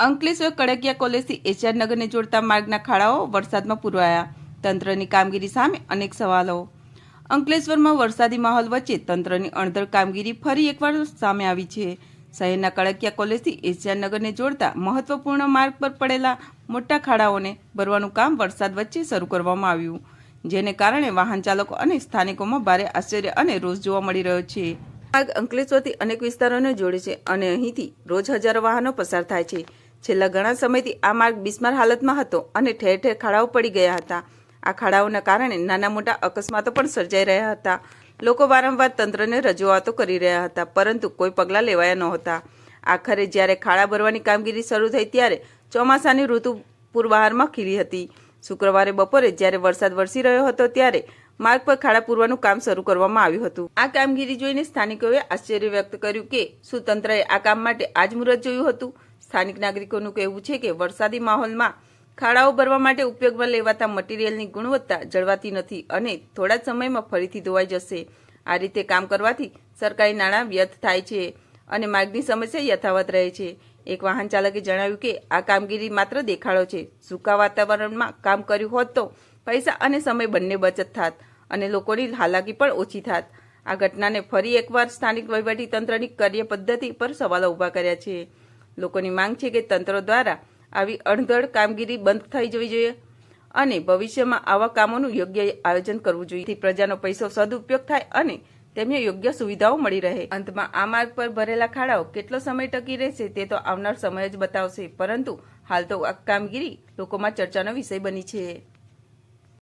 Ankleshwar Kadakia કોલેજથી HR નગરને જોડતા માર્ગના ખાડાઓ વરસાદમાં પૂરવાયા. તંત્રની કામગીરી સામે અનેક સવાલો. અંકલેશ્વરમાં વરસાદી માહોલ વચ્ચે તંત્રની અણધર કામગીરી ફરી એકવાર સામે આવી છે. શહેરના કડકિયા કોલેજથી એશિયા નગરને જોડતા મહત્વપૂર્ણ માર્ગ પર પડેલા મોટા ખાડાઓને ભરવાનું કામ વરસાદ વચ્ચે શરૂ કરવામાં આવ્યું, જેને કારણે વાહન ચાલકો અને સ્થાનિકોમાં ભારે આશ્ચર્ય અને રોષ જોવા મળી રહ્યો છે. માર્ગ અંકલેશ્વરથી અનેક વિસ્તારોને જોડે છે અને અહીંથી રોજ હજારો વાહનો પસાર થાય છે. છેલ્લા ઘણા સમયથી આ માર્ગ બિસ્માર હાલતમાં હતો અને ઠેર ઠેર ખાડાઓ પડી ગયા હતા. આ ખાડાઓના કારણે નાના મોટા અકસ્માતો પણ સર્જાઈ રહ્યા હતા. લોકો વારંવાર તંત્રને રજૂઆતો કરી રહ્યા હતા, પરંતુ કોઈ પગલાં લેવાયા નહોતા. આખરે જ્યારે ખાડા ભરવાની કામગીરી શરૂ થઈ ત્યારે ચોમાસાની ઋતુ પૂર્વાહારમાં ખીલી હતી. શુક્રવારે બપોરે જ્યારે વરસાદ વરસી રહ્યો હતો ત્યારે માર્ગ પર ખાડા પૂરવાનું કામ શરૂ કરવામાં આવ્યું હતું. આ કામગીરી જોઈને સ્થાનિકોએ આશ્ચર્ય વ્યક્ત કર્યું કે શું તંત્રએ આ કામ માટે આજ મુહૂર્ત જોયું હતું. સ્થાનિક નાગરિકોનું કહેવું છે કે વરસાદી માહોલમાં ખાડાઓ ભરવા માટે ઉપયોગમાં લેવાતા મટીરીયલની ગુણવત્તા જળવાતી નથી અને થોડા જ સમયમાં ફરીથી ધોવાઈ જશે. આ રીતે કામ કરવાથી સરકારી નાણાં વ્યર્થ થાય છે અને માર્ગની સમસ્યા યથાવત રહે છે. એક વાહન ચાલકે જણાવ્યું કે આ કામગીરી માત્ર દેખાડો છે. સૂકા વાતાવરણમાં કામ કર્યું હોત તો પૈસા અને સમય બંને બચત થાત. અને લોકોની હાલાકી પણ ઓછી થાત. આ ઘટનાને ફરી એકવાર સ્થાનિક વહીવટી તંત્રની કાર્ય પદ્ધતિ પર સવાલો ઊભા કર્યા છે. લોકોની માંગ છે કે તંત્ર દ્વારા આવી અણધડ કામગીરી બંધ થઈ જવી જોઈએ અને ભવિષ્યમાં આવા કામોનું યોગ્ય આયોજન કરવું જોઈએ. પ્રજાનો પૈસો સદુપયોગ થાય અને તેમને યોગ્ય સુવિધાઓ મળી રહે. અંતમાં આ માર્ગ પર ભરેલા ખાડાઓ કેટલો સમય ટકી રહેશે તે તો આવનાર સમય જ બતાવશે. પરંતુ હાલ તો આ કામગીરી લોકોમાં ચર્ચાનો વિષય બની છે.